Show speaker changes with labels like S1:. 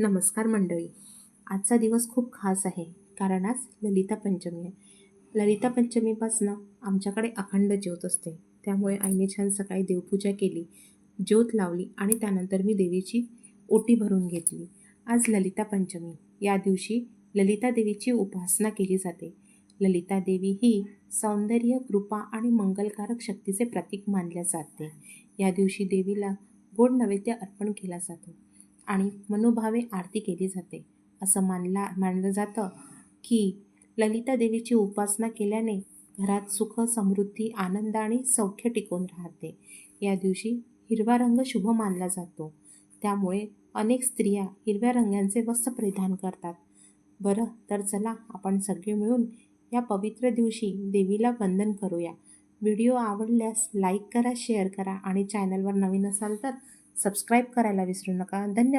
S1: नमस्कार मंडळी. आजचा दिवस खूप खास आहे. कारण आज ललिता पंचमी आहे. ललिता पंचमीपासनं आमच्याकडे अखंड ज्योत असते. त्यामुळे आईने छान सकाळी देवपूजा केली ज्योत लावली आणि त्यानंतर मी देवीची ओटी भरून घेतली. आज ललिता पंचमी. या दिवशी ललिता देवीची उपासना केली जाते. ललिता देवी ही सौंदर्य कृपा आणि मंगलकारक शक्तीचे प्रतीक मानले जाते. या दिवशी देवीला गोड नैवेद्य अर्पण केला जातो. आणि मनोभावे आरती केली जाते. असं मानला मानलं जातं की ललिता देवीची उपासना केल्याने घरात सुख समृद्धी आनंद आणि सौख्य टिकून राहते. या दिवशी हिरवा रंग शुभ मानला जातो. त्यामुळे अनेक स्त्रिया हिरव्या रंगांचे वस्त्र परिधान करतात. बरं तर चला आपण सगळे मिळून या पवित्र दिवशी देवीला वंदन करूया. व्हिडिओ आवडल्यास लाईक करा शेअर करा आणि चॅनलवर नवीन असाल तर सबस्क्राईब करायला विसरू नका. धन्यवाद.